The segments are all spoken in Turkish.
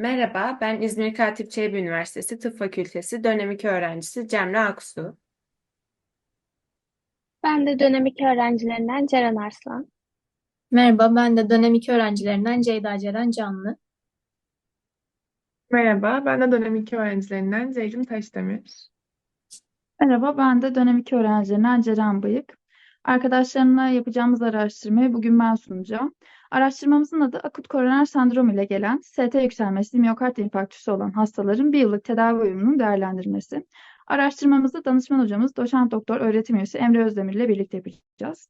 Merhaba, ben İzmir Katip Çelebi Üniversitesi Tıp Fakültesi dönem 2 öğrencisi Cemre Aksu. Ben de dönem 2 öğrencilerinden Ceren Arslan. Merhaba, ben de dönem 2 öğrencilerinden Ceyda Ceren Canlı. Merhaba, ben de dönem 2 öğrencilerinden Ceylin Taşdemir. Merhaba, ben de dönem 2 öğrencilerinden Ceren Bayık. Arkadaşlarımla yapacağımız araştırmayı bugün ben sunacağım. Araştırmamızın adı akut koroner sendrom ile gelen ST yükselmesi miyokard infarktüsü olan hastaların bir yıllık tedavi uyumunun değerlendirilmesi. Araştırmamızı danışman hocamız doçent doktor öğretim üyesi Emre Özdemir ile birlikte yapacağız.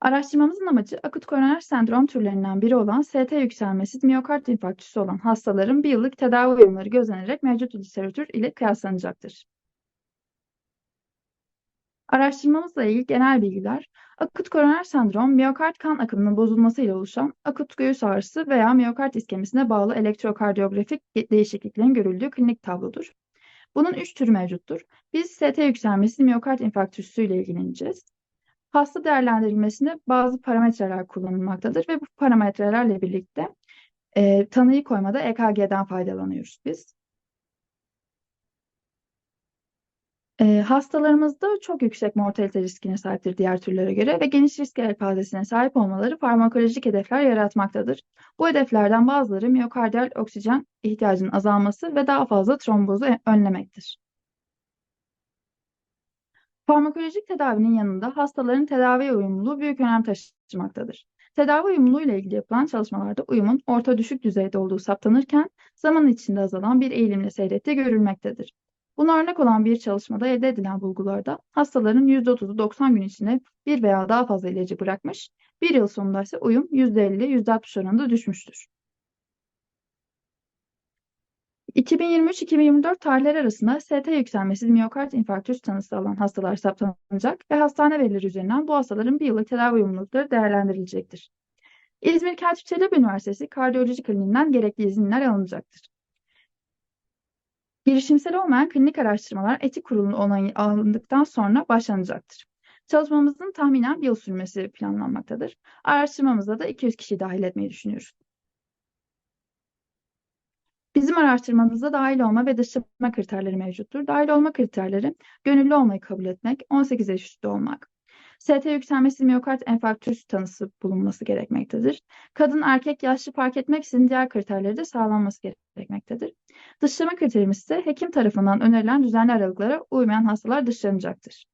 Araştırmamızın amacı akut koroner sendrom türlerinden biri olan ST yükselmesi miyokard infarktüsü olan hastaların bir yıllık tedavi uyumları gözlenerek mevcut literatür ile kıyaslanacaktır. Araştırmamızla ilgili genel bilgiler, akut koroner sendrom, miyokard kan akımının bozulması ile oluşan akut göğüs ağrısı veya miyokard iskemisine bağlı elektrokardiyografik değişikliklerin görüldüğü klinik tablodur. Bunun üç türü mevcuttur. Biz ST yükselmesi miyokard infarktüsü ile ilgileneceğiz. Hasta değerlendirilmesinde bazı parametreler kullanılmaktadır ve bu parametrelerle birlikte e, tanıyı koymada EKG'den faydalanıyoruz biz. E, hastalarımızda çok yüksek mortalite riskine sahiptir diğer türlere göre ve geniş risk yelpazesine sahip olmaları farmakolojik hedefler yaratmaktadır. Bu hedeflerden bazıları miyokardiyal oksijen ihtiyacının azalması ve daha fazla trombozu önlemektir. Farmakolojik tedavinin yanında hastaların tedaviye uyumluluğu büyük önem taşımaktadır. Tedavi uyumluluğu ile ilgili yapılan çalışmalarda uyumun orta düşük düzeyde olduğu saptanırken zaman içinde azalan bir eğilimle seyrettiği görülmektedir. Buna örnek olan bir çalışmada elde edilen bulgularda hastaların %30'u 90 gün içinde bir veya daha fazla ilacı bırakmış, bir yıl sonunda ise uyum %50-%60 oranında düşmüştür. 2023-2024 tarihleri arasında ST yükselmesi miyokard infarktüsü tanısı alan hastalar saptanacak ve hastane verileri üzerinden bu hastaların bir yıllık tedavi uyumlulukları değerlendirilecektir. İzmir Katip Üniversitesi Kardiyoloji Kliniğinden gerekli izinler alınacaktır. Girişimsel olmayan klinik araştırmalar etik kurulunun onayı alındıktan sonra başlanacaktır. Çalışmamızın tahminen bir yıl sürmesi planlanmaktadır. Araştırmamıza da 200 kişi dahil etmeyi düşünüyoruz. Bizim araştırmamızda dahil olma ve dışlama kriterleri mevcuttur. Dahil olma kriterleri gönüllü olmayı kabul etmek, 18 yaş üstü olmak, ST yükselmesi miyokard enfarktüsü tanısı bulunması gerekmektedir. Kadın, erkek, yaşlı fark etmeksizin diğer kriterleri de sağlanması gerekmektedir. Dışlama kriterimiz ise hekim tarafından önerilen düzenli aralıklara uymayan hastalar dışlanacaktır.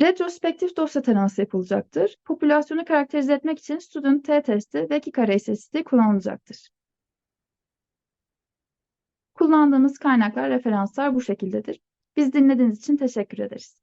Retrospektif dosya taraması yapılacaktır. Popülasyonu karakterize etmek için student t-testi ve kare istatistiği kullanılacaktır. Kullandığımız kaynaklar, referanslar bu şekildedir. Biz dinlediğiniz için teşekkür ederiz.